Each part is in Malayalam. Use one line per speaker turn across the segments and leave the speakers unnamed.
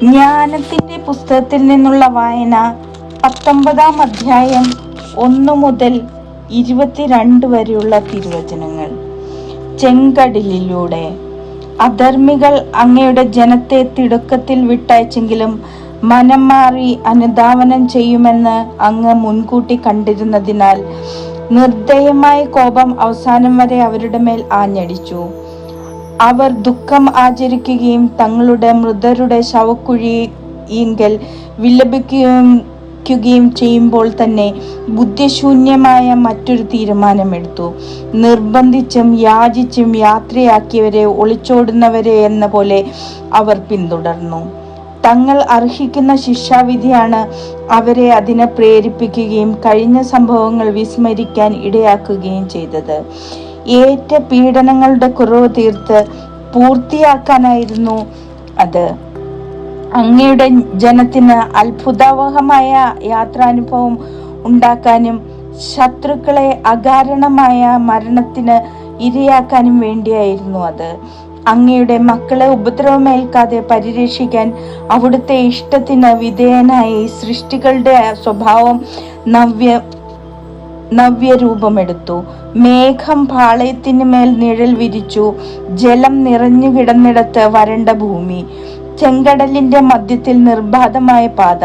ജ്ഞാനത്തിന്റെ പുസ്തകത്തിൽ നിന്നുള്ള വായന പത്തൊമ്പതാം അധ്യായം ഒന്നു മുതൽ ഇരുപത്തിരണ്ട് വരെയുള്ള തിരുവചനങ്ങൾ. ചെങ്കടലിലൂടെ അധർമ്മികൾ അങ്ങയുടെ ജനത്തെ തിടുക്കത്തിൽ വിട്ടയച്ചെങ്കിലും മനം മാറി അനുധാവനം ചെയ്യുമെന്ന് അങ്ങ് മുൻകൂട്ടി കണ്ടിരുന്നതിനാൽ നിർദ്ദയമായ കോപം അവസാനം വരെ അവരുടെ മേൽ ആഞ്ഞടിച്ചു. അവർ ദുഃഖം ആചരിക്കുകയും തങ്ങളുടെ മൃതരുടെ ശവക്കുഴിയിങ്കൽ വിലപിക്കുകയും ചെയ്യുമ്പോൾ തന്നെ ബുദ്ധിശൂന്യമായ മറ്റൊരു തീരുമാനമെടുത്തു. നിർബന്ധിച്ചും യാചിച്ചും യാത്രയാക്കിയവരെ ഒളിച്ചോടുന്നവരെ എന്ന പോലെ അവർ പിന്തുടർന്നു. തങ്ങൾ അർഹിക്കുന്ന ശിക്ഷാവിധിയാണ് അവരെ അതിനെ പ്രേരിപ്പിക്കുകയും കഴിഞ്ഞ സംഭവങ്ങൾ വിസ്മരിക്കാൻ ഇടയാക്കുകയും ചെയ്തത്. ഏറ്റ പീഡനങ്ങളുടെ കുറവ് തീർത്ത് പൂർത്തിയാക്കാനായിരുന്നു അത്. അങ്ങയുടെ ജനത്തിന് അത്ഭുതാവഹമായ യാത്രാനുഭവം ഉണ്ടാക്കാനും ശത്രുക്കളെ അകാരണമായ മരണത്തിന് ഇരയാക്കാനും വേണ്ടിയായിരുന്നു അത്. അങ്ങയുടെ മക്കളെ ഉപദ്രവമേൽക്കാതെ പരിരക്ഷിക്കാൻ അവിടുത്തെ ഇഷ്ടത്തിന് വിധേയനായി സൃഷ്ടികളുടെ സ്വഭാവം നവ്യ നവ്യരൂപമെടുത്തു. മേഘം പാളയത്തിന് മേൽ നിഴൽ വിരിച്ചു. ജലം നിറഞ്ഞു കിടന്നിടത്ത് വരണ്ട ഭൂമി. ചെങ്കടലിന്റെ മധ്യത്തിൽ നിർബാധമായ പാത.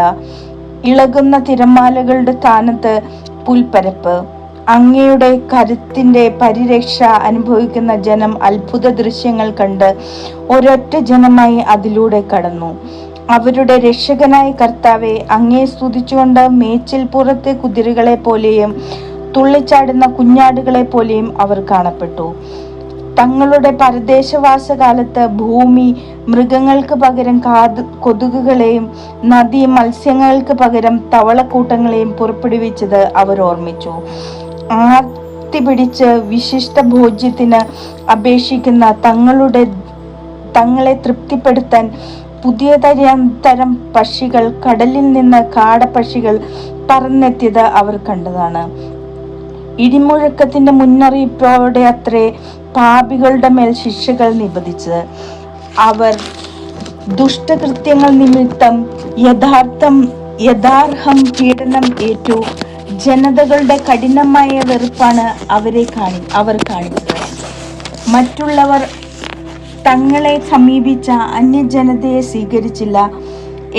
ഇളകുന്ന തിരമാലകളുടെ സ്ഥാനത്ത് പുൽപ്പരപ്പ്. അങ്ങയുടെ കരുത്തിന്റെ പരിരക്ഷ അനുഭവിക്കുന്ന ജനം അത്ഭുത ദൃശ്യങ്ങൾ കണ്ട് ഒരൊറ്റ ജനമായി അതിലൂടെ കടന്നു. അവരുടെ രക്ഷകനായ കർത്താവെ അങ്ങേ സ്തുതിച്ചുകൊണ്ട് മേച്ചിൽപ്പുറത്തെ കുതിരകളെ പോലെയും തുള്ളിച്ചാടുന്ന കുഞ്ഞാടുകളെ പോലെയും അവർ കാണപ്പെട്ടു. തങ്ങളുടെ പരദേശവാസകാലത്ത് ഭൂമി മൃഗങ്ങൾക്ക് പകരം കാത് കൊതുകുകളെയും നദി മത്സ്യങ്ങൾക്ക് പകരം തവളക്കൂട്ടങ്ങളെയും പുറപ്പെടുവിച്ചത് അവർ ഓർമ്മിച്ചു. ആർത്തി പിടിച്ച് വിശിഷ്ട ഭോജ്യത്തിന് അപേക്ഷിക്കുന്ന തങ്ങളുടെ തങ്ങളെ തൃപ്തിപ്പെടുത്താൻ പുതിയ തരം തരം പക്ഷികൾ കടലിൽ നിന്ന് കാടപ്പക്ഷികൾ പറന്നെത്തിയത് അവർ കണ്ടതാണ്. ഇടിമുഴക്കത്തിന്റെ മുന്നറിയിപ്പോടെ അത്രേ പാപികളുടെ മേൽ ശിക്ഷകൾ നിബന്ധിച്ചത്. അവർ ദുഷ്ടകൃത്യങ്ങൾ നിമിത്തം യഥാർത്ഥം യഥാർഹം പീഡനം ഏറ്റു. ജനതകളുടെ കഠിനമായ വെറുപ്പാണ് അവരെ കാണി അവർ കാണിച്ചത്. മറ്റുള്ളവർ തങ്ങളെ സമീപിച്ച അന്യജനതയെ സ്വീകരിച്ചില്ല.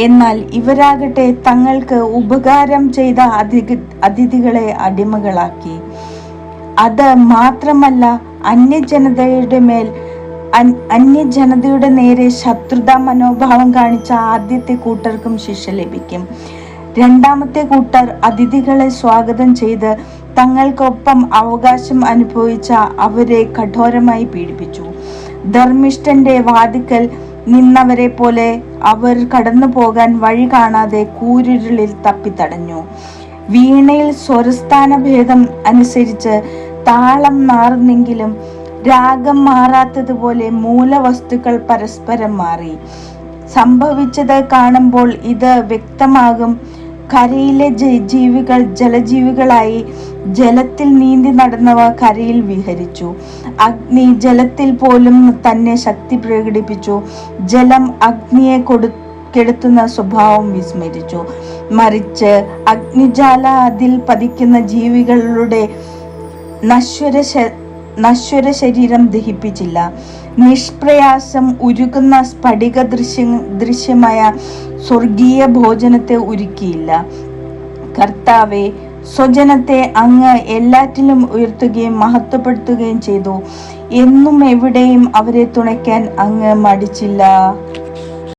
എന്നാൽ ഇവരാകട്ടെ തങ്ങൾക്ക് ഉപകാരം ചെയ്ത അതിഥി അതിഥികളെ അടിമകളാക്കി. അത് മാത്രമല്ല അന്യജനതയുടെ മേൽ അന്യജനതയുടെ നേരെ ശത്രുതാ മനോഭാവം കാണിച്ച ആദ്യത്തെ കൂട്ടർക്കും ശിക്ഷ ലഭിക്കും. രണ്ടാമത്തെ കൂട്ടർ അതിഥികളെ സ്വാഗതം ചെയ്ത് തങ്ങൾക്കൊപ്പം അവകാശം അനുഭവിച്ച അവരെ കഠോരമായി പീഡിപ്പിച്ചു. ധർമ്മിഷ്ഠന്റെ വാതിക്കൽ നിന്നവരെ പോലെ അവർ കടന്നു പോകാൻ വഴി കാണാതെ കൂരിരുളിൽ തപ്പിത്തടഞ്ഞു. വീണയിൽ സ്വരസ്ഥാന ഭേദം അനുസരിച്ച് താളം മാറുന്നെങ്കിലും രാഗം മാറാത്തതുപോലെ മൂലവസ്തുക്കൾ പരസ്പരം മാറി. സംഭവിച്ചത് കാണുമ്പോൾ ഇത് വ്യക്തമാകും. കരയിലെ ജീവികൾ ജലജീവികളായി ജലത്തിൽ നീന്തി നടന്നവ കരയിൽ വിഹരിച്ചു. അഗ്നി ജലത്തിൽ പോലും തന്നെ ശക്തി പ്രകടിപ്പിച്ചു. ജലം അഗ്നിയെ കൊടു കെടുത്തുന്ന സ്വഭാവം വിസ്മരിച്ചു. മറിച്ച് അഗ്നിജാല അതിൽ പതിക്കുന്ന ജീവികളുടെ നശ്വര നശ്വര ശരീരം ദഹിപ്പിച്ചില്ല. നിഷ്പ്രയാസം ഉരുകുന്ന സ്ഫടിക ദൃശ്യ ദൃശ്യമായ സ്വർഗീയ ഭോജനത്തെ ഒരുക്കിയില്ല. കർത്താവെ സ്വജനത്തെ അങ്ങ് എല്ലാറ്റിലും ഉയർത്തുകയും മഹത്വപ്പെടുത്തുകയും ചെയ്തു. എന്നും എവിടെയും അവരെ തുണയ്ക്കാൻ അങ്ങ് മടിച്ചില്ല.